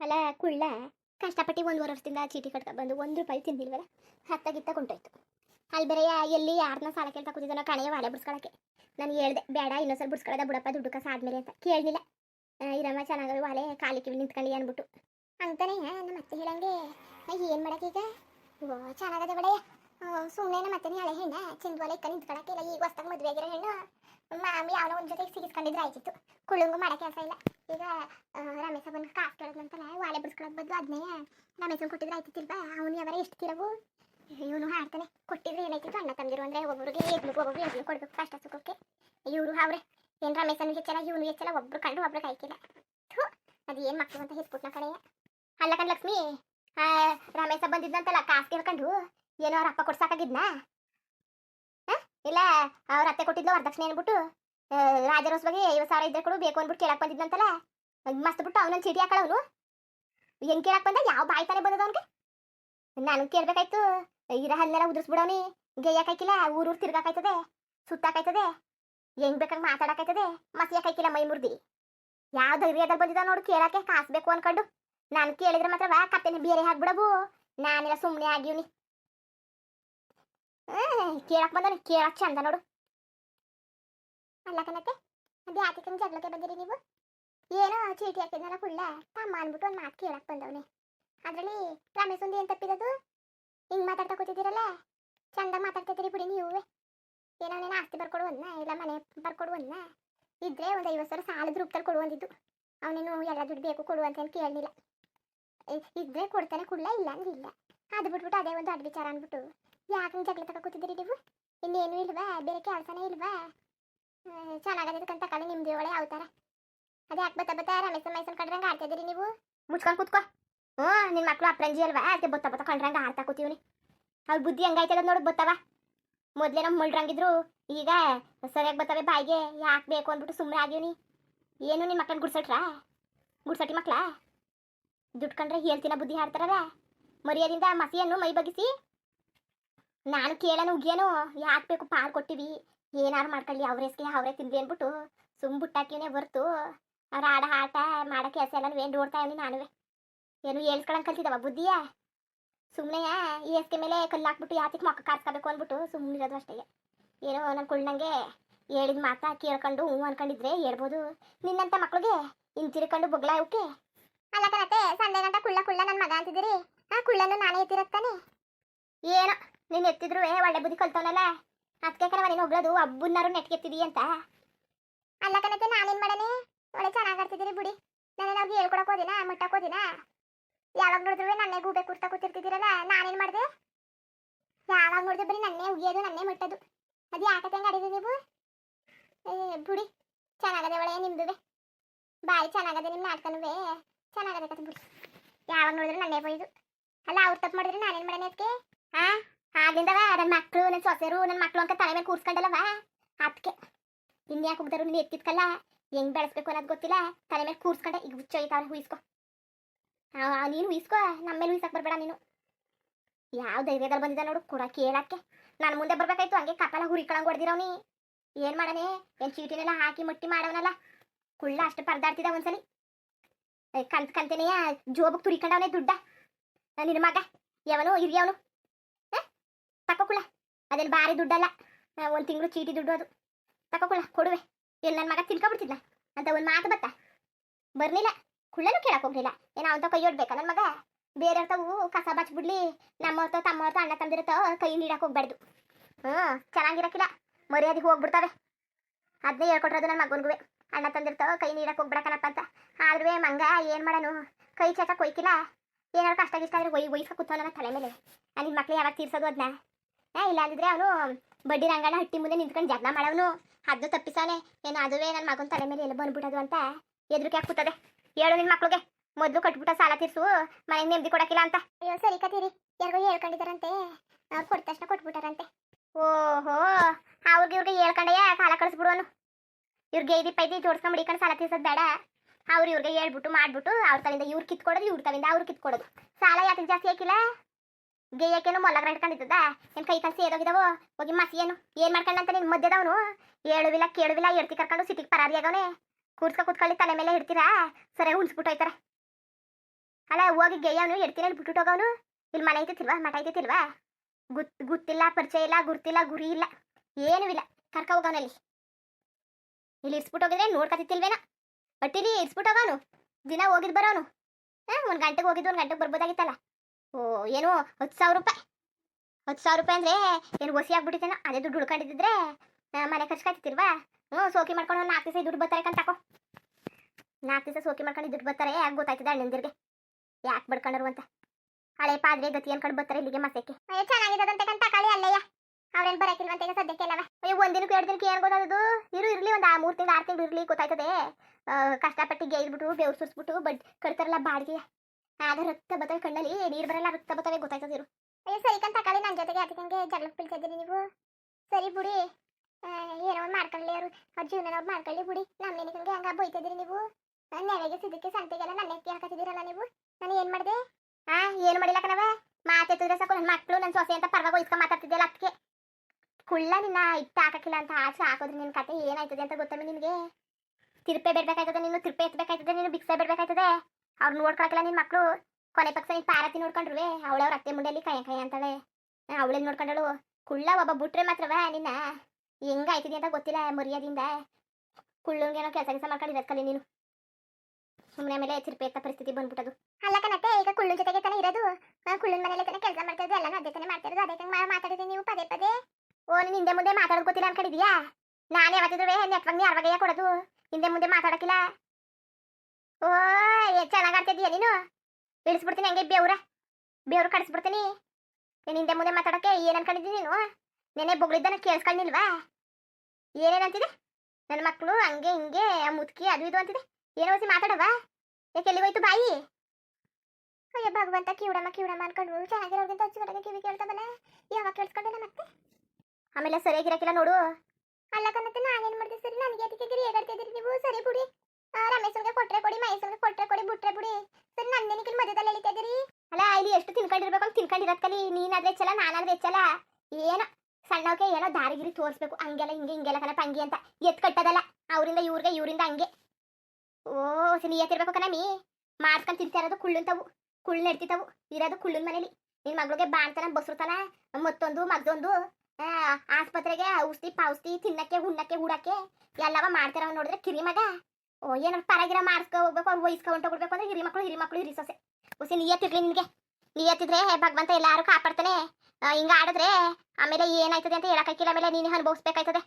ಅಲ್ಲ, ಕುಳ್ಳ? ಕಷ್ಟಪಟ್ಟು ಒಂದೂವರೆ ವರ್ಷದಿಂದ ಚೀಟಿ ಕಟ್ಕ ಬಂದು ಒಂದು ರೂಪಾಯಿ ತಿಂದಿಲ್ವಲ್ಲ? ಹತ್ತಾಗಿತ್ತ ಕೊಂಟೋಯ್ತು ಅಲ್ಲಿ ಬೇರೆ ಎಲ್ಲಿ ಯಾರನ್ನ ಸಾಲ ಕೇಳ್ತಾ ಕೂತಿದ್ದಾನೋ ಕಣೆಯ ವಾಲೆ ಬಿಡ್ಸ್ಕೊಳಕ್ಕೆ. ನಾನು ಹೇಳ್ದೆ ಬೇಡ ಇನ್ನೊಂದ್ಸಲ ಬಿಡ್ಸ್ಕೊಳ್ಳೋದ ಬುಡಪ್ಪ ದುಡ್ಡು ಕಸ ಆದ್ಮೇಲೆ ಅಂತ. ಕೇಳಲಿಲ್ಲ. ಇರಮ್ಮ ಚೆನ್ನಾಗದು ವಾಲೆ ಕಾಲಿ ಕಿವಿ ನಿಂತ್ಕೊಳ್ಳಿ ಅಂದ್ಬಿಟ್ಟು ಅಂತಾನೆ ನಮ್ಮ ಅತ್ತೆ ಹೇಳಂಗೆ ಏನು ಮಾಡಕ್ಕೀಗ ಓ, ಚೆನ್ನಾಗದ ಬಡಯ್ಯ ಸುಮ್ಮನೆ ನಮ್ಮ ಅತ್ತೆ ಹಳೆ ಹೆಣ್ಣ ಚಿಂದ್ವಾಲೆ ಇಕ್ಕ ನಿಂತ್ಕೊಳಕ್ಕೆ, ಇಲ್ಲ ಈಗ ಹೊಸ್ದಾಗ ಮದುವೆ ಆಗಿರೋ ಹೆಣ್ಣು. ಮಾಮಿ ಯಾವನೋ ಒಂದು ಜೊತೆ ಸಿಗಿಸ್ಕೊಂಡಿದ್ರೆ ಆಯ್ತಿತ್ತು ಕುಳುಂಗು ಮಾಡೋ ಕೆಲಸ ಇಲ್ಲ. ಈಗ ರಮೇಶ ಬಂದು ಕಾಸು ಕೇಳೋದಂತಲ್ಲ ವಾಲೆ ಬಿಡಿಸ್ಕೊಳ್ಳೋದು ಬದಲು. ಅದನ್ನೇ ರಮೇಶನ್ ಕೊಟ್ಟಿದ್ರೆ ಆಯ್ತಿತ್ತಿಲ್ವಾ ಅವನು ಯಾವಾರ ಎಷ್ಟು ತಿರವು? ಇವನು ಹಾಡ್ತಾನೆ. ಕೊಟ್ಟಿದ್ರೆ ಏನಾಯ್ತಿತ್ತು ಅಣ್ಣ ತಂದಿರು ಅಂದರೆ ಒಬ್ಬರಿಗೆ ಎದ್ಲಿಗೆ ಒಬ್ಬೊಬ್ರು ಎದ್ಲು ಕೊಡ್ಬೇಕು ಕಷ್ಟ ಸುಖಕ್ಕೆ. ಇವರು ಅವ್ರೆ. ಏನು ರಮೇಶನ್ ಹೆಚ್ಚಲ್ಲ, ಇವನು ಹೆಚ್ಚಲ್ಲ, ಒಬ್ರು ಕಂಡು ಒಬ್ರು ಕಾಯ್ತಿಲ್ಲ ಥೂ, ಅದು ಏನು ಮಕ್ಕಳು ಅಂತ ಹೆಸ್ಬಿಟ್ನ ಕಡೆಯ ಅಲ್ಲ ಕಣ್ ಲಕ್ಷ್ಮಿ ರಮೇಶ ಬಂದಿದ್ದಂತಲ್ಲ ಕಾಸು ಕೇಳ್ಕೊಂಡು ಏನೋ ಅವ್ರ ಅಪ್ಪ ಕೊಡ್ಸಾಕಾಗಿದ್ನಾ? ಆ? ಇಲ್ಲ, ಅವ್ರ ಅತ್ತೆ ಕೊಟ್ಟಿದ್ಲು ವರದಕ್ಷಿಣೆ ಅನ್ಬಿಟ್ಟು. ರಾಜರ ರಾಜರೋಸ್ವಾಗಿ ಐವತ್ತು ಸಾವಿರ ಇದ್ರೆ ಕೊಡು, ಬೇಕು ಅನ್ಬಿಟ್ಟು ಕೇಳಕ್ ಬಂದಿದ್ನಂತಲ್ಲ. ಮಸ್ತ್ ಬಿಟ್ಟು ಅವನೊಂದು ಚೀಟಿ ಹಾಕಳವನು ಹೆಂಗ್ ಕೇಳಕ್ ಬಂದ? ಯಾವ ಬಾಯಿ ತಾನೇ ಬಂದದ ಅವನಿಗೆ? ನಾನು ಕೇಳ್ಬೇಕಾಯ್ತು. ಇರ ಹಲ್ಲೆಲ್ಲ ಉದುರಿಸ್ಬಿಡವನಿ. ಊರು ಊರೂರು ತಿರ್ಗಾಕಾಯ್ತದೆ. ಸುತ್ತಾಕಾಯ್ತದೆ. ಹೆಂಗ್ ಬೇಕಂಗ್ ಮಾತಾಡಕಾಯ್ತದೆ? ಮಸಿಯಾಕಾಯ್ಕಿಲ್ಲ ಮೈ ಮುರ್ದಿ. ಯಾವ ಧೈರ್ಯದಲ್ಲಿ ಬಂದಿದ ನೋಡು ಕೇಳಕ್ಕೆ, ಕಾಸ್ಬೇಕು ಅನ್ಕೊಂಡು. ನಾನು ಕೇಳಿದ್ರೆ ಮಾತ್ರ ಕತ್ತೆನ ಬೇರೆ ಹಾಕ್ಬಿಡಬು. ನಾನೆಲ್ಲ ಸುಮ್ಮನೆ ಆಗಿವ್ನಿ. ಕೇಳಕ್ ಬಂದವನಿ, ಕೇಳಕ್ ಚಂದ ನೋಡು. ಅಲ್ಲ ಕಣತ್ತೆ ಅದೇ ಆತಿಕನ ಜಗಳಕ್ಕೆ ಬಂದಿರಿ ನೀವು? ಏನೋ ಚೀಟಿ ಹಾಕಿದ್ನಲ್ಲ ಕುಳ್ಳ? ತಮ್ಮ ಅಂದ್ಬಿಟ್ಟು ಒಂದು ಮಾತು ಕೇಳಕ್ ಬಂದವನೆ. ಅದ್ರಲ್ಲಿ ರಮೇಶ್ ಒಂದು ಏನು ತಪ್ಪಿದದು? ಹಿಂಗ್ ಮಾತಾಡ್ತಾ ಕೂತಿದ್ದೀರಲ್ಲ? ಚಂದ ಮಾತಾಡ್ತಿದ್ದೀರಿ ಬಿಡಿ ನೀವು. ಏನೋ ನೀನು ಆಸ್ತಿ ಬರ್ಕೊಡು ಅನ್ನ ಇಲ್ಲ ಮನೆ ಬರ್ಕೊಡು ಅನ್ನ ಇದ್ರೆ ಒಂದು ಐವತ್ತು ಸಾವಿರ ಸಾಲದ ರೂಪದಲ್ಲಿ ಕೊಡು ಅಂದಿದ್ದು. ಅವನೇನು ಎಲ್ಲ ದುಡ್ಡು ಬೇಕು ಕೊಡು ಅಂತ ಏನು ಕೇಳಲಿಲ್ಲ. ಇದ್ರೆ ಕೊಡ್ತಾನೆ ಕುಳ್ಳ, ಇಲ್ಲ ಅಂದ್ರೆ ಇಲ್ಲ. ಅದು ಬಿಟ್ಬಿಟ್ಟು ಅದೇ ಒಂದು ದೊಡ್ಡ ವಿಚಾರ ಅಂದ್ಬಿಟ್ಟು ಯಾಕೆ ಜಗಳ ತಕ ಕೂತಿದ್ದೀರಿ ನೀವು? ಇನ್ನೇನು ಇಲ್ವಾ? ಬೇರೆ ಕೆಲಸನೇ ಇಲ್ವಾ? ಚೆನ್ನಾಗದಿದ್ದಕ್ಕಂತ ಕಳೆ ನಿಮ್ದು ಒಳ್ಳೆ ಅವತಾರ ಅದೇ ಯಾಕೆ ಬತ್ತ ಬತ್ತ ರಮೇಶ ಮೈಸನ್ ಕಂಡ್ರಂಗ ಆಡ್ತಿದ್ದೀರಿ ನೀವು? ಮುಚ್ಕೊಂಡು ಕೂತ್ಕೋ. ಹ್ಞೂ ನಿನ್ನ ಮಕ್ಕಳು ಅಪ್ರಂಜಿ ಅಲ್ವಾ? ಅದಕ್ಕೆ ಬತ್ತ ಬತ್ತ ಕಂಡ್ರಂಗ ಆಡ್ತಾ ಕೂತೀವಿ ಅವ್ರ ಬುದ್ಧಿ ಹಂಗಾಯ್ತದ ನೋಡು ಬತ್ತವ. ಮೊದಲೇ ನಮ್ಮ ಮುಳ್ರಂಗಿದ್ರು, ಈಗ ಸರಿಯಾಗಿ ಬತ್ತವೆ ಬಾಯಿಗೆ. ಯಾಕೆ ಬೇಕು ಅಂದ್ಬಿಟ್ಟು ಸುಮ್ಮನೆ ಆಗಿವ್ನಿ. ಏನು ನಿಮ್ಮ ಮಕ್ಕಳನ್ನ ಗುಡ್ಸಟ್ರಾ ಗುಡ್ಸಟ್ಟಿ ಮಕ್ಕಳ ದುಡ್ಡು ಕಂಡ್ರೆ ಹೇಳ್ತೀನ ಬುದ್ಧಿ ಹಾಡ್ತಾರಲ್ಲ ಮರ್ಯಾದಿಂದ ಮಸಿಯನ್ನು ಮೈ ಬಗ್ಗಿಸಿ. ನಾನು ಕೇಳೋನು ಉಗಿಯನು, ಯಾಕೆ ಬೇಕು ಪಾಲು ಕೊಟ್ಟಿವಿ? ಏನಾರು ಮಾಡ್ಕೊಳ್ಳಿ ಅವ್ರೆಸ್ಗೆ ಅವ್ರೆ ತಿಂದ್ವಿ ಅಂದ್ಬಿಟ್ಟು ಸುಮ್ ಬಿಟ್ಟಾಕಿನೇ ಹೊರ್ತು ಅವ್ರ ಆಡ ಆಟ ಮಾಡೋ ಕೆಲಸ ಎಲ್ಲ ಏನು ನೋಡ್ತಾ ಇವನಿ ನಾನುವೆ. ಏನು ಹೇಳ್ಕೊಳಂಗೆ ಕಲ್ತಿದವ ಬುದ್ಧಿಯ? ಸುಮ್ಮನೆ ಈ ಎಸ್ಕೆ ಮೇಲೆ ಕಲ್ಲು ಹಾಕ್ಬಿಟ್ಟು ಯಾತಿಗೆ ಮಕ್ಕ ಕಾಸ್ಕೋಬೇಕು ಅಂದ್ಬಿಟ್ಟು ಸುಮ್ಮನೆ ಇರೋದು ಅಷ್ಟೇ. ಏನೋ ನನ್ನ ಕುಳ್ಳಂಗೆ ಹೇಳಿದ ಮಾತಾ ಕೇಳ್ಕೊಂಡು ಹ್ಞೂ ಅನ್ಕೊಂಡಿದ್ರೆ ಹೇಳ್ಬೋದು. ನಿನ್ನಂತ ಮಕ್ಳಿಗೆ ಹಿಂತಿರ್ಕೊಂಡು ಬೊಗ್ಲ ಇವಕ್ಕೆ ಅಲ್ಲ ಕಣತೆ ಸಂಡೆ ಗಂಟ ಕುಳ್ಳ ಕುಳ್ಳ ನನ್ನ ಮಗ ಅಂತಿದ್ದೀರಿ. ಆ ಕುಳ್ಳನ್ನು ನಾನೇ ಎತ್ತಿರತ್ತಾನೆ ಏನೋ ನೀನು ಎತ್ತಿದ್ರು ಒಳ್ಳೆ ಬುದ್ಧಿ ಕಲ್ತವನಲ್ಲ? ಅದಕ್ಕೆ ಕಣವ ನೀನು ಒಬ್ಳದು ಒಬ್ಬನ್ನಾರು ನೆಟ್ಗೆತ್ತಿದಿ ಅಂತ. ಅಲ್ಲ ಕಣತೆ ನಾನೇನ್ ಮಾಡನೆ? ಒಳ್ಳೆ ಚೆನ್ನಾಗಿ ಆಡ್ತಿದ್ದೀರಿ ಬಿಡಿ. ನಾನು ಅವ್ರಿಗೆ ಹೇಳ್ಕೊಡಕ್ ಹೋದಿನ, ಮುಟ್ಟಕ್ ಹೋದಿನ? ಯಾವಾಗ ನೋಡಿದ್ರು ನನ್ನೇ ಗೂಬೆ ಕುರ್ತಾ ಕೂತಿರ್ತಿದ್ದೀರಲ್ಲ, ನಾನೇನ್ ಮಾಡಿದೆ? ಯಾವಾಗ ನೋಡಿದ್ರು ಬರೀ ನನ್ನೇ ಉಗಿಯೋದು, ನನ್ನೇ ಮುಟ್ಟೋದು. ಅದು ಯಾಕೆ ಹಂಗೆ ಆಡಿದ್ರಿ ನೀವು? ಬುಡಿ. ಚೆನ್ನಾಗದೆ ಒಳ್ಳೆ ನಿಮ್ದುವೆ. ಬಾಯಿ ಚೆನ್ನಾಗದೆ ನಿಮ್ಮ ನಾಟಕನುವೆ. ಚೆನ್ನಾಗದೆ ಕತೆ ಬಿಡಿ. ಯಾವಾಗ ನೋಡಿದ್ರು ನನ್ನೇ ಬೈದು. ಅಲ್ಲ, ಅವ್ರು ತಪ್ಪು ಮಾಡಿದ್ರೆ ನಾನೇನ್ ಮಾಡನೆ ಅದಕ್ಕೆ ಹಾ ಆಗ್ಲಿಂದವ ನನ್ನ ಮಕ್ಕಳು ನನ್ನ ಸೊಸೆರು ನನ್ನ ಮಕ್ಕಳು ಅಂತ ತಲೆ ಮೇಲೆ ಕೂರ್ಸ್ಕೊಂಡಲ್ಲವ? ಅದಕ್ಕೆ ಇನ್ಯಾಕೆ ಹೋಗ್ದಾರು ನೀನು ಎತ್ತಿದ್ಕಲ್ಲ? ಹೆಂಗ್ ಬೆಳೆಸ್ಬೇಕು ಅನ್ನೋದು ಗೊತ್ತಿಲ್ಲ. ತಲೆ ಮೇಲೆ ಕೂರ್ಸ್ಕೊಂಡೆ, ಈಗ ಹುಚ್ಚೋಯ್ತಾವ್ರೆ ಹುಯಿಸ್ಕೊ. ನೀನು ಹುಯಿಸ್ಕೊ ನಮ್ಮ ಮೇಲೆ ಹುಯ್ಸಕ್ ಬರಬೇಡ ನೀನು. ಯಾವ ಧೈರ್ಯದಲ್ಲಿ ಬಂದಿದ್ದ ನೋಡು, ಕೂಡ ಕೇಳಕ್ಕೆ. ನಾನು ಮುಂದೆ ಬರ್ಬೇಕಾಯ್ತು, ಹಂಗೆ ಕಪಾಲ ಹುರಿಕಳಂಗ್ ಹೊಡೆದಿರವ್ನಿ ಏನ್ ಮಾಡನೆ ಏನ್ ಚೀಟಿನೆಲ್ಲ ಹಾಕಿ ಮುಟ್ಟಿ ಮಾಡವನಲ್ಲ? ಕುಳ್ಳ ಅಷ್ಟು ಪರದಾಡ್ತಿದ್ದ ಒಂದ್ಸಲಿ. ಕಂತ್ ಕಂತನೆಯ, ಜೋಬಕ್ ತುರಿಕೊಂಡವನೇ ದುಡ್ಡ. ನಾನು ನಿನ್ನ ಮಗ. ಯಾವನು, ಹಿರಿಯವನು. ತಕೋಕುಳ ಅದೇನು ಭಾರಿ ದುಡ್ಡಲ್ಲ. ಒಂದು ತಿಂಗಳು ಚೀಟಿ ದುಡ್ಡು ಅದು. ತಕೋಕುಳ ಕೊಡುವೆ. ಎಲ್ಲಿ ನನ್ನ ಮಗ ತಿನ್ಕೊಬಿಡ್ತಿದ್ಲ? ಅಂತ ಒಂದು ಮಾತು ಬತ್ತ? ಬರ್ಲಿಲ್ಲ. ಕುಳ್ಳನು ಕೇಳಕ್ ಹೋಗ್ಲಿಲ್ಲ. ಏನೋ ಅವಂತ ಕೈ ಹೊಡ್ಬೇಕಾ ನನ್ನ ಮಗ? ಬೇರೆ ತಾವು ಕಸ ಬಚ್ಬಿಡ್ಲಿ. ನಮ್ಮವ್ರತ ತಮ್ಮವ್ರತ ಅಣ್ಣ ತಂದಿರತ ಕೈ ನೀಡಕ್ಕೆ ಹೋಗ್ಬಾರ್ದು ಹ್ಞೂ ಚೆನ್ನಾಗಿರಕ್ಕಿಲ್ಲ ಮರ್ಯಾದೆಗೆ ಹೋಗ್ಬಿಡ್ತಾವೆ. ಅದನ್ನೇ ಹೇಳ್ಕೊಟ್ರದು ನನ್ನ ಮಗನ್ಗುವೆ. ಅಣ್ಣ ತಂದಿರ್ತಾವ ಕೈ ನೀಡಕ್ಕೆ ಹೋಗ್ಬಿಡಕನಪ್ಪ ಅಂತ. ಆದ್ರೂ ಮಂಗ ಏನು ಮಾಡೋನು? ಕೈ ಚಕ ಕೊಯ್ಕಿಲ್ಲ ಏನಾದ್ರು ಕಷ್ಟ ಗಿಷ್ಟ ಆದ್ರೆ ಒಯ್ ಒಯ್ಸ ಕೂತವನ ತಲೆ ಮೇಲೆ. ನನ್ನ ಮಕ್ಳು ಯಾವಾಗ ತೀರ್ಸೋದು ಅದನ್ನ ಏ ಇಲ್ಲ ಅಂದಿದ್ರೆ ಅವನು ಬಡ್ಡಿ ರಂಗಣ ಹಟ್ಟಿ ಮುಂದೆ ನಿಂತ್ಕೊಂಡು ಜಗಳ ಮಾಡವನು. ಅದು ತಪ್ಪಿಸಾನೆ. ಏನು ಅದುವೇ ನನ್ನ ಮಗನ ತಲೆ ಮೇಲೆ ಎಲ್ಲ ಬಂದ್ಬಿಟ್ಟದು ಅಂತ ಎದ್ರಿಕೆ ಕೂತದೆ. ಹೇಳು ನಿನ್ನ ಮಕ್ಳಿಗೆ. ಮೊದಲು ಕಟ್ಬಿಟ್ಟ ಸಾಲ ತೀರ್ಸು. ಮನೆಗೆ ನೆಮ್ಮದಿ ಕೊಡಕಿಲ್ಲ ಅಂತ. ಅಯ್ಯೋ ಸರಿ ಕತೀರಿ ಯಾರಿಗೋ ಹೇಳ್ಕೊಂಡಿದಾರಂತೆ ಅವ್ರು ಕೊಟ್ಟ ತಕ್ಷಣ ಕೊಟ್ಬಿಟ್ಟಾರಂತೆ. ಓಹೋ ಅವ್ರಿಗೆ ಇವ್ರಿಗೆ ಹೇಳ್ಕೊಂಡೆಯ ಸಾಲ ಕಳಿಸ್ಬಿಡುವನು. ಇವ್ರಿಗೆ ಐದಿ ಪೈದಿ ಜೋಡ್ಸ್ಕೊಂಡು ಮಡಿಕೊಂಡು ಸಾಲ ತೀರ್ಸೋದು ಬೇಡ. ಅವ್ರು ಇವ್ರಿಗೆ ಹೇಳ್ಬಿಟ್ಟು ಮಾಡ್ಬಿಟ್ಟು ಅವ್ರ ತಲೆಯಿಂದ ಇವ್ರು ಕಿತ್ಕೊಡೋದು ಇವ್ರ ತಲೆಯಿಂದ ಅವ್ರು ಕಿತ್ಕೊಡೋದು. ಸಾಲ ಯಾತಕ್ಕೆ ಜಾಸ್ತಿ ಹಾಕಿಲ್ಲ? ಗೇಯಕ್ಕೇನು ಮೊಲ್ಲಗ್ರ ಇಟ್ಕೊಂಡಿದ್ದದ ಏನ್ ಕೈ ಕಲ್ಸಿ ಏದೋಗಿದವು? ಹೋಗಿ ಮಸಿ ಏನು? ಏನ್ ಮಾಡ್ಕೊಂಡಂತ ನಿನ್ ಮಧ್ಯದವನು? ಹೇಳುವಿಲ್ಲ ಕೇಳುವಿಲ್ಲ ಎಡ್ತಿ ಕರ್ಕೊಂಡು ಸಿಟಿಗೆ ಪರಾರಿ ಆಗವನೆ ಕೂರ್ಸ್ಕೊ ಕೂತ್ಕೊಳ್ಳಿ, ತಲೆ ಮೇಲೆ ಹಿಡ್ತೀರಾ ಸರಿ, ಉಣ್ಸ್ಬಿಟ್ಟು ಹೋಯ್ತಾರೆ. ಅಲ್ಲ, ಹೋಗಿ ಗೆಯ್ಯವನು ಎಡ್ತೀನಿ ಬಿಟ್ಬಿಟ್ಟು ಹೋಗವನು. ಇಲ್ಲಿ ಮನೆ ಐತಿಲ್ವಾ ಮಠ ಐತಿಲ್ವಾ ಗುತ್, ಗೊತ್ತಿಲ್ಲ, ಪರಿಚಯ ಇಲ್ಲ, ಗುರ್ತಿಲ್ಲ, ಗುರಿ ಇಲ್ಲ. ಏನೂ ಇಲ್ಲ. ಕರ್ಕ ಹೋಗವನಲ್ಲಿ ಇಲ್ಲಿ. ಇರ್ಸ್ಬಿಟ್ಟು ಹೋಗಿದ್ರೆ ನೋಡ್ಕತಿತ್ತಿಲ್ವೇನ ಬಟ್ ಇಲ್ಲಿ ಇರ್ಸ್ಬಿಟ್ಟು ಹೋಗವನು. ದಿನ ಹೋಗಿದ್ ಬರೋನು. ಹಾಂ, ಒಂದು ಗಂಟೆಗೆ ಹೋಗಿದ್ದು ಒಂದು ಗಂಟೆಗೆ ಬರ್ಬೋದಾಗಿತ್ತಲ್ಲ. ಓ, ಏನು? ಹತ್ತು ಸಾವಿರ ರೂಪಾಯಿ. ಹತ್ತು ಸಾವಿರ ರೂಪಾಯಿ ಅಂದರೆ ಏನು ಒಸಿ ಆಗ್ಬಿಟ್ಟಿದ್ದೇನೆ ಅದೇ ದುಡ್ಡು ಹುಡ್ಕೊಂಡಿದ್ದಿದ್ರೆ ಮನೆ ಖರ್ಚು ಕಟ್ತಿರ್ವಾ ಹ್ಞೂ, ಸೋಕಿ ಮಾಡ್ಕೊಂಡು ನಾಲ್ಕು ದಿವಸ ದುಡ್ಡು ಬರ್ತಾರೆ ಕಂತಾಕೋ ನಾಲ್ಕು ದಿವಸ ಸೋಕಿ ಮಾಡ್ಕೊಂಡು ದುಡ್ಡು ಬರ್ತಾರೆ, ಯಾಕೆ ಗೊತ್ತಾಯ್ತದೆ ಅಣ್ಣಂದಿರಿಗೆ ಯಾಕೆ ಬಡ್ಕೊಂಡ್ರು ಅಂತ. ಹಳೆ ಪಾದ್ರೆ ಗತಿ ಅನ್ಕೊಂಡು ಬರ್ತಾರೆ ಇಲ್ಲಿಗೆ ಮಸಕ್ಕೆ. ಅಯ್ಯೋ, ಚೆನ್ನಾಗಿರೋದಂತೆ ಕಂತ ಕಳಿ ಅಲ್ಲಯ್ಯ. ಅವ್ರೇನು ಬರಕಿಲ್ವಂತ ಈಗ ಸದ್ಯಕ್ಕೆ ಅಲ್ಲವ ಅಯ್ಯೋ ಒಂದಿನ ಎರಡು ದಿನಕ್ಕೆ ಏನು ಗೊತ್ತಾಗೋದು ಇರು, ಇರಲಿ ಒಂದು ಮೂರು ತಿಂಗಳು, ಆರು ತಿಂಗಳು ಇರಲಿ, ಗೊತ್ತಾಯ್ತದೆ. ಕಷ್ಟಪಟ್ಟು ಗೇಯ್ಬಿಟ್ಟು ಬೆವ್ರು ಸುರಿಸ್ಬಿಟ್ಟು, ಬಡ್ ಕಡ್ತಾರಲ್ಲ ಬಾಡಿಗೆ ಆಗ ರಕ್ತ ಬತ್ತವೆ ಕಣ್ಣಲ್ಲಿ, ನೀರು ಬರಲ್ಲ, ರಕ್ತ ಬತ್ತವೆ ಗೊತ್ತಾಯ್ತದಿರು ಅಯ್ಯೋ, ಸರಿ ಕಂತ, ಕಳಿ ನನ್ನ ಜೊತೆಗೆ ಅದಕ್ಕೆ ಜಗಳ ಬೀಳ್ತಿದ್ದೀರಿ ನೀವು. ಸರಿ ಬಿಡಿ. ಏನೋ ಒಂದು ಮಾಡ್ಕೊಳ್ಳಿ ಅವರು. ಅವ್ರ ಜೀವನನವ್ರು ಮಾಡ್ಕೊಳ್ಳಿ ಬಿಡಿ. ನಮ್ಮ ಹಂಗೆ ಬೈತಿದ್ದೀರಿ ನೀವು. ನೆರೆಗೆ ಸಿದ್ದಕ್ಕೆ ಸಂತೆಗೆಲ್ಲ ನನ್ನ ಎತ್ತಿ ಹಾಕತ್ತಿದ್ದೀರಲ್ಲ ನೀವು. ನಾನು ಏನು ಮಾಡಿದೆ? ಹಾ ಏನು ಮಾಡಿಲ್ಲ ಕಣವ ಮಾತೆತ್ತಿದ್ರೆ ಸಾಕು ನನ್ನ ಮಕ್ಕಳು ನನ್ನ ಸೊಸೆ ಅಂತ ಪರವಾಗಿ ಇಸ್ಕೊಂಡು ಮಾತಾಡ್ತಿದ್ದೆಲ್ಲ ಅದಕ್ಕೆ ಕುಳ್ಳ ನಿನ್ನ ಇತ್ತ ಹಾಕಕ್ಕಿಲ್ಲ ಅಂತ ಆಚೆ ಹಾಕೋದ್ರೆ ನಿನ್ನ ಕತೆ ಏನಾಯ್ತದೆ ಅಂತ ಗೊತ್ತಮ್ಮ ನಿನಗೆ? ತಿರುಪೆ ಬಿಡ್ಬೇಕಾಯ್ತದೆ, ನೀನು ತಿರುಪೆ ಎತ್ತಬೇಕಾಯ್ತದೆ ನೀನು ಬಿಕ್ಸ ಬಿಡ್ಬೇಕಾಯ್ತದೆ. ಅವ್ರು ನೋಡ್ಕೊಳಕಿಲ್ಲ ನಿನ್ ಮಕ್ಕಳು ಕೊನೆ ಪಕ್ಷ ನೀನು ಪಾರತಿ ನೋಡ್ಕೊಂಡ್ರುವೆ ಅವಳವ್ರ ಅತ್ತೆ ಮುಂಡೆಯಲ್ಲಿ ಕೈ ಕೈ ಅಂತಾಳೆ. ಅವಳೇ ನೋಡ್ಕೊಂಡಳು? ಕುಳ್ಳ ಒಬ್ಬ ಬುಟ್ರೆ ಮಾತ್ರವ ನಿನ್ನ? ಹೆಂಗಾಯ್ತದೆ ಅಂತ ಗೊತ್ತಿಲ್ಲ ಮರ್ಯಾದಿಂದ. ಕುಳ್ಳಂಗೇನೋ ಕೆಲಸ ಕೆಲಸ ಮಾಡ್ಕೊಂಡಿರೋದು ಕಲಿ ನೀನು. ಸುಮ್ಮನೆ ಮೇಲೆ ಎಚ್ಚರಿಪೆ ಎತ್ತ ಪರಿಸ್ಥಿತಿ ಬಂದ್ಬಿಟ್ಟದು. ಅಲ್ಲ ಕಣತ್ತೆ ಈಗ ಕುಳ್ಳು ಜೊತೆಗೆ ತಾನೇ ಇರೋದು? ಕುಳ್ಳನ ಮನೇಲಿ ತಾನೇ ಕೆಲಸ ಮಾಡ್ತಾ ಇರೋದು ಎಲ್ಲ ಅದೇ ತಾನೇ ಮಾಡ್ತಾ ಇರೋದು ಅದಕ್ಕೆ ಮಾತಾಡಿದ್ರೆ ನೀವು ಪದೇ ಪದೇ? ಓ ನೀನು ಹಿಂದೆ ಮುಂದೆ ಮಾತಾಡೋದು ಗೊತ್ತಿಲ್ಲ ಅನ್ಕೊಂಡಿದ್ಯಾ? ನಾನು ಯಾವತ್ತಿದ್ರು ನೆಟ್ವರ್ಕ್ ಯಾವಾಗಯ್ಯ ಕೊಡೋದು? ಹಿಂದೆ ಮುಂದೆ ಮಾತಾಡಕ್ಕಿಲ್ಲ ಓ ಚೆನ್ನಾಗಿ ಆಡ್ತಿದ್ದೀಯ ನೀನು? ಇಳಿಸ್ಬಿಡ್ತೀನಿ ಹಂಗೆ ಬೇವ್ರ ಬೇವ್ರು ಕಡಿಸ್ಬಿಡ್ತೀನಿ ನೀನು ಹಿಂದೆ ಮುಂದೆ ಮಾತಾಡೋಕೆ ಏನು ಅನ್ಕೊಂಡಿದ್ದೀನಿ ನೀನು? ನೆನೆ ಬೊಗಳಿದ್ದಾನ ಕೇಳಿಸ್ಕೊಂಡಿಲ್ವಾ ಏನೇನಂತಿದೆ? ನನ್ನ ಮಕ್ಕಳು ಹಂಗೆ ಹಿಂಗೆ ಮುದುಕಿ ಅದು ಇದು ಅಂತಿದೆ. ಏನೋ ಹೋಗಿ ಮಾತಾಡವ ಯಾಕೆ ಎಲ್ಲಿ ಹೋಯ್ತು ಬಾಯಿ? ಅಯ್ಯೋ, ಭಗವಂತ, ಕಿವಿಡಮ್ಮ ಕಿವಿಡಮ್ಮ ಅನ್ಕೊಂಡು ಚೆನ್ನಾಗಿರೋರ್ಗಿಂತ ಹಚ್ಚಿರೋಗೆ ಕಿವಿ ಕೇಳ್ತಾವಲ್ಲ ಯಾವಾಗ ಕೇಳಿಸ್ಕೊಂಡೆ ಮತ್ತೆ? ಆಮೇಲೆ ಸರಿಯಾಗಿರಕ್ಕಿಲ್ಲ ನೋಡು. ಅಲ್ಲ ಕನ್ನತ್ತೆ ನಾನೇನು ಮಾಡಿದೆ ಸರಿ? ನನಗೆ ಅದಕ್ಕೆ ಗಿರಿ ಹೇಗಾಡ್ತಿದ್ದೀರಿ ನೀವು? ಸರಿ ಬಿಡಿ. ರಮೇಶನ್ಗೆ ಕೊಟ್ರೆ ಕೊಡಿ ಮಹೇಶನ್ಗೆ ಕೊಟ್ರೆ ಕೊಡಿ ಬಿಟ್ರೆ ಬಿಡಿ ಸರಿ ಇಲ್ಲಿ ಮಧ್ಯದಲ್ಲಿ ಎಳಿತಾ ಅಲ್ಲ ಇಲ್ಲಿ ಎಷ್ಟು ತಿನ್ಕೊಂಡಿರ್ಬೇಕು ಅಂತ ತಿನ್ಕೊಂಡಿರತ್ತಲಿ ನೀನಾದ್ರೆ ಹೆಚ್ಚಲ್ಲ ನಾನಾದ್ರೆ ಹೆಚ್ಚಲ್ಲ ಏನೋ ಸಣ್ಣವಕ್ಕೆ ಏನೋ ದಾರಿಗಿರಿ ತೋರಿಸ್ಬೇಕು ಹಂಗೆಲ್ಲ ಹಿಂಗೆ ಹಿಂಗೆಲ್ಲ ಕಣಪ್ಪ ಹಂಗೆ ಅಂತ ಎತ್ ಕಟ್ಟದಲ್ಲ ಅವರಿಂದ ಇವ್ರಿಗೆ ಇವರಿಂದ ಹಂಗೆ ಓ ಸರಿ ಎತ್ತಿರ್ಬೇಕು ಕಣಮಿ ಮಾಡ್ಸ್ಕೊಂಡು ತಿಂತಾ ಇರೋದು ಕುಳ್ಳುಂತವು ಕುಳ್ಳು ನೆಡ್ತಿತ್ತವು ಇರೋದು ಕುಳ್ಳಿನ ಮನೇಲಿ ನಿನ್ ಮಗಳಿಗೆ ಬಾಣ್ತನ ಬಸ್ರುತನ ಮತ್ತೊಂದು ಮಗ್ದೊಂದು ಆಸ್ಪತ್ರೆಗೆ ಔಷಧಿ ಪೌಷ್ಟಿ ತಿನ್ನಕ್ಕೆ ಉಣ್ಣಕ್ಕೆ ಹೂಡಕ್ಕೆ ಎಲ್ಲವ ಮಾಡ್ತಿರವ ನೋಡಿದ್ರೆ ಕಿರಿ ಮಗ ಓ ಏನಾರು ಪರಗಿರ ಮಾಡಿಸ್ಕೊ ಹೋಗ್ಬೇಕು ಅವ್ರು ವಹಿಸ್ಕೊ ಹೋಗ್ಬೇಕು ಅಂದ್ರೆ ಹಿರಿ ಮಕ್ಕಳು ಹಿರಿ ಮಕ್ಕಳು ಹಿರಿ ಸೊಸೆ. ಹುಸಿ ನಿಯತ್ತಿರ್ಲಿ ನಿನ್ಗೆ. ನಿಯತ್ತಿದ್ರೆ ಭಗವಂತ ಎಲ್ಲಾರು ಕಾಪಾಡ್ತಾನೆ. ಹಿಂಗ ಆಡಿದ್ರೆ ಆಮೇಲೆ ಏನಾಯ್ತದೆ ಅಂತ ಹೇಳಕ್ಕಾಗಿಲ್ಲ ಆಮೇಲೆ ನೀನು ಅನುಭವಿಸ್ಬೇಕಾಯ್ತದೆ.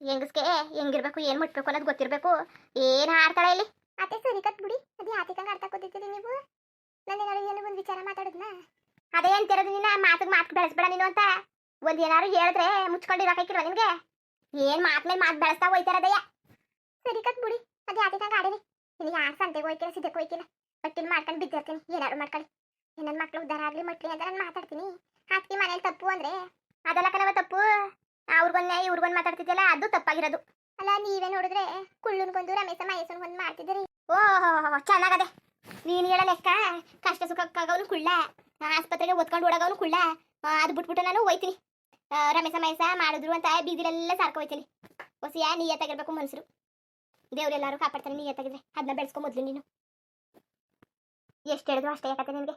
ಹೆಂಗಸ್ಗೆ ಹೆಂಗಿರ್ಬೇಕು ಏನ್ ಮುಟ್ಬೇಕು ಅನ್ನೋದು ಗೊತ್ತಿರಬೇಕು. ಏನ್ ಆಡ್ತಾಳೆ ಇಲ್ಲಿ? ಅತ್ತೆ ಸರಿ ಕತ್ ಬಿಡಿ. ಅದು ಯಾತಿಕಂಗ ಅರ್ಥ ಕೊತ್ತಿದ್ದೀರಿ ನೀವು. ನನ್ನ ಏನು ಒಂದು ವಿಚಾರ ಮಾತಾಡಿದ್ನ? ಅದೇ ಅಂತಿರೋದು ನಿನ್ನ ಮಾತಿಗೆ ಮಾತು ಬೆಳೆಸ್ಬೇಡ ನೀನು ಅಂತ. ಒಂದ್ ಏನಾರು ಹೇಳಿದ್ರೆ ಮುಚ್ಕೊಂಡಿರಕ್ಕಿಲ್ವ ನಿನ್ಗೆ? ಏನ್ ಮಾತ್ ಮೇಲೆ ಮಾತು ಬೆಳೆಸ್ತಾ ಹೋಯ್ತಾರದಯ್ಯ ಸರಿ ಕಟ್ ಬಿಡಿ. ಅದು ಯಾತಿಕಂಗ ಆಡಿರಿ ಇನ್ನು ಯಾರು ಸಂತೆಗೆ ಹೋಯ್ತಿಲ್ಲ ಸಿದ್ದಕ್ಕೆ ಹೋಯ್ತಿಲ್ಲ ಒಟ್ಟಿನ ಮಾಡ್ಕೊಂಡು ಬಿದ್ದಿರ್ತೀನಿ. ಏನಾರು ಮಾಡ್ಕೊಳ್ಳಿ. ನನ್ನ ಮಕ್ಳು ಉದ್ದಾರ ಆಗಲಿ ಮಟ್ಲಿ ಅಂತ ನಾನು ಮಾತಾಡ್ತೀನಿ. ಹಾಕಿ ಮನೇಲಿ ತಪ್ಪು ಅಂದ್ರೆ ಅದಲ್ಲ ಕನವ ತಪ್ಪು. ಅವ್ರಿಗೊಂದು ಇವ್ರಿಗೊಂದು ಮಾತಾಡ್ತಿದ್ಯಲ್ಲ ಅದು ತಪ್ಪಾಗಿರೋದು. ಅಲ್ಲ ನೀವೇ ನೋಡಿದ್ರೆ ಕುಳ್ಳುನ್ಗೊಂದು ರಮೇಶ ಮಹೇಶನ್ಗೊಂದು ಮಾಡ್ತಿದ್ದೀರಿ. ಓಹೋ ಚೆನ್ನಾಗದೆ. ನೀನು ಹೇಳೋ ಲೆಕ್ಕ ಕಷ್ಟ ಸುಖಕ್ಕಾಗವನು ಕುಳ್ಳ. ಆಸ್ಪತ್ರೆಗೆ ಓದ್ಕೊಂಡು ಓಡಾಗವನು ಕುಳ್ಳ. ಅದು ಬಿಟ್ಬಿಟ್ಟು ನಾನು ಹೋಯ್ತೀನಿ. ರಮೇಶ ಮಹೇಶ ಮಾಡಿದ್ರು ಅಂತ ಬೀದಿಲೆಲ್ಲ ಸಾರ್ಕೊ ಹೋಯ್ತೀನಿ. ಹೊಸಿಯ ನಿಯತ್ತಾಗಿರ್ಬೇಕು ದೇವ್ರೆಲ್ಲಾರು ಕಾಪಾಡ್ತಾನೆ ನಿಯತ್ತಾಗಿದ್ರೆ ಅದನ್ನ ಬೆಳೆಸ್ಕೊ ಮೊದ್ಲು ನೀನು. ಎಷ್ಟು ಹೇಳಿದ್ರು ಅಷ್ಟೇ ಯಾಕತ್ತೆ ನಿನಗೆ?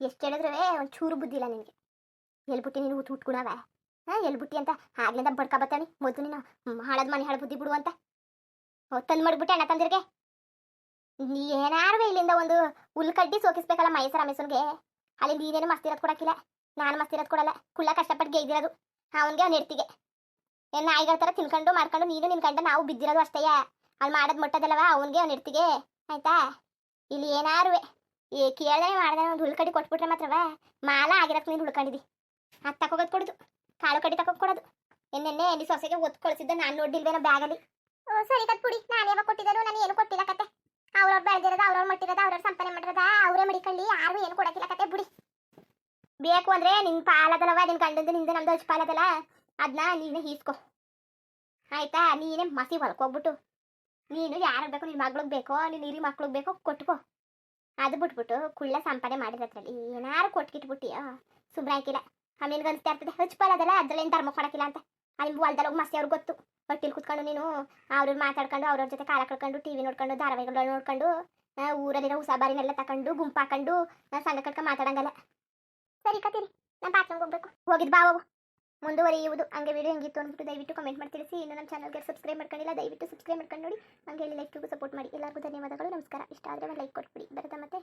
ಎಷ್ಟು ಹೇಳಿದ್ರೆ ಒಂದು ಚೂರು ಬುದ್ಧಿ ಇಲ್ಲ ನಿನಗೆ. ಎಲ್ಬಿಟ್ಟು ನೀನು ಹುಟ್ಟು ಹುಟ್ಕೊಳವ ಹಾಂ, ಎಲ್ಬಿಟ್ಟಿ ಅಂತ ಆಗ್ಲಿಂದ ಬಡ್ಕ ಬತ್ತಾನೆ, ಮೊದಲು ನೀನು ಹಾಳದ ಮನೆ ಹಾಳು ಬುದ್ಧಿ ಬಿಡು ಅಂತ. ತಂದು ಮಾಡ್ಬಿಟ್ಟೆ ಅಣ್ಣ ತಂದಿರ್ಗೆ. ನೀ ಏನಾರು ಇಲ್ಲಿಂದ ಒಂದು ಹುಲ್ಕಡ್ಡಿ ಸೋಕಿಸ್ಬೇಕಲ್ಲ ಮೈಸೂರು ಅಮೇಸನ್ಗೆ ಅಲ್ಲಿ ನೀನೇನು ಮಸ್ತಿರೋದು ಕೊಡಕ್ಕಿಲ್ಲ. ನಾನು ಮಸ್ತಿರೋದು ಕೊಡಲ್ಲ. ಕುಳ್ಳ ಕಷ್ಟಪಟ್ಟು ಗೆಯ್ದಿರೋದು ಅವನಿಗೆ ಅವ್ನ ಎಡ್ತಿಗೆ ಏನು ನಾಯಿಗಳ ಥರ ತಿನ್ಕೊಂಡು, ಮಾಡ್ಕೊಂಡು, ನೀನು ನಿನ್ಕಂಡ ನಾವು ಬಿದ್ದಿರೋದು ಅಷ್ಟೇಯ ಅಲ್ಲಿ ಮಾಡೋದು ಮಟ್ಟದಲ್ಲವ ಅವನಿಗೆ ಅವ್ನ ಇರ್ತಿಗೆ ಆಯ್ತಾ? ಇಲ್ಲಿ ಏನಾರು ಏ ಕೇಳ್ದೆ ಮಾಡ್ದೆ ಒಂದು ಹುಳ್ಕಡಿ ಕೊಟ್ಬಿಟ್ರೆ ಮಾತ್ರವ ಮಾಲ ಆಗಿರಕ್ಕೆ ನೀನು ಹುಳ್ಕೊಂಡಿದ್ದಿ ಅದು ತಕೋಗೋದು ಕೊಡೋದು ಕಾಳು ಕಡಿ ತಕೊಂಡ್ ಕೊಡೋದು. ಎನ್ನೆನ್ನೆ ಎಲ್ಲಿ ಸೊಸೆಗೆ ಒತ್ತು ಕಳಿಸಿದ್ದೆ ನಾನು ನೋಡಿಲ್ವೇನೋ ಬ್ಯಾಗಲ್ಲಿ. ಓ ಸರಿ ಕತ್ ಪುಡಿ. ನಾನು ಯಾವಾಗ ಕೊಟ್ಟಿದ್ದರು ನಾನು ಏನು ಕೊಟ್ಟಿಲ್ಲ ಕತೆ. ಅವ್ರವ್ರು ಬೆಳೆದಿರೋದು ಅವ್ರವ್ರು ಮಟ್ಟಿರೋದು ಅವ್ರವ್ರು ಸಂಪಾದನೆ ಮಾಡಿರೋದ? ಅವರೇ ಮಡಿಕೊಳ್ಳಿ ಯಾರು ಏನು ಕೊಡಕ್ಕಿಲ್ಲ ಕತೆ ಬಿಡಿ. ಬೇಕು ಅಂದ್ರೆ ನಿನ್ ಪಾಲದಲ್ಲವ ನಿನ್ ಗಂಡಂದು ನಿಂದ ನಮ್ದು ಹಚ್ಚ ಪಾಲದಲ್ಲ. ಅದನ್ನ ನೀನೇ ಈಸ್ಕೊ ಆಯ್ತಾ? ನೀನೇ ಮಸಿ ಹೊಲ್ಕೋಗ್ಬಿಟ್ಟು. ನೀನು ಯಾರಿಗೆ ಬೇಕೋ ನಿನ್ನ ಮಗ್ಳಿಗೆ ಬೇಕೋ ನಿನ್ನ ಹಿರಿ ಮಕ್ಳಿಗೆ ಬೇಕೋ ಕೊಟ್ಕೋ. ಅದು ಬಿಟ್ಬಿಟ್ಟು ಕುಳ್ಳ ಸಂಪಾದನೆ ಮಾಡಿದ್ರಲ್ಲಿ ಏನಾರು ಕೊಟ್ಕಿಟ್ಬಿಟ್ಟಿಯೋ? ಸುಮ್ಮನೆ ಹಾಕಿಲ್ಲ ಆಮೇಲೆ ಅನಿಸ್ತಾ ಇರ್ತದೆ ಅದಲ್ಲ ಅದ್ರಲ್ಲಿ ಧರ್ಮ ಕೊಡಕ್ಕಿಲ್ಲ ಅಂತ. ಅಲ್ಲಿ ಹೊಲ್ದಲ್ಲಿ ಹೋಗಿ ಮಸ್ತಿ ಅವ್ರಿಗೆ ಗೊತ್ತು. ಹೊಟ್ಟಿಲ್ ಕುತ್ಕೊಂಡು ನೀನು ಅವ್ರವ್ರು ಮಾತಾಡ್ಕೊಂಡು, ಅವ್ರವ್ರ ಜೊತೆ ಕಾಲ ಕಳ್ಕೊಂಡು ಟಿವಿ ನೋಡ್ಕೊಂಡು ಧಾರಾವಾಹಿಗಳು ನೋಡ್ಕೊಂಡು ಊರಲ್ಲಿರೋ ಬಾರಿನೆಲ್ಲ ತಕೊಂಡು, ಗುಂಪು ಹಾಕೊಂಡು ನಾ ಸಂಘ ಕಟ್ಕೊಂಡು ಮಾತಾಡಂಗಲ್ಲ. ಸರಿ ಕತ್ತೀರಿ ನಾನು ಬಾತ್ರೂಮ್ಗೆ ಹೋಗ್ಬೇಕು. ಹೋಗಿದ್ ಬಾವು ಮುಂದುವರಿಯುವುದು. ಹಂಗೆ ವಿಡಿಯೋ ಹೆಂಗಿತ್ತು ಅಂದ್ಬಿಟ್ಟು ದಯವಿಟ್ಟು ಕಮೆಂಟ್ ಮಾಡಿ ತಿಳಿಸಿ ಇನ್ನು ನಮ್ಮ ಚಾನಲ್ಗೆ ಸಬ್ಸ್ಕ್ರೈಬ್ ಮಾಡ್ಕೊಂಡಿಲ್ಲ, ದಯವಿಟ್ಟು ಸಬ್ಸ್ಕ್ರೈಬ್ ಮಾಡ್ಕೊಂಡು ನೋಡಿ. ಹಂಗೆ ಇಲ್ಲಿ ಲೈಕ್ಗೂ ಸಪೋರ್ಟ್ ಮಾಡಿ. ಎಲ್ಲರಿಗೂ ಧನ್ಯವಾದಗಳು. ನಮಸ್ಕಾರ. ಇಷ್ಟ ಆದರೆ ಒಂದು ಲೈಕ್ ಕೊಟ್ಬಿಡಿ. ಬರುತ್ತಾ ಮತ್ತೆ.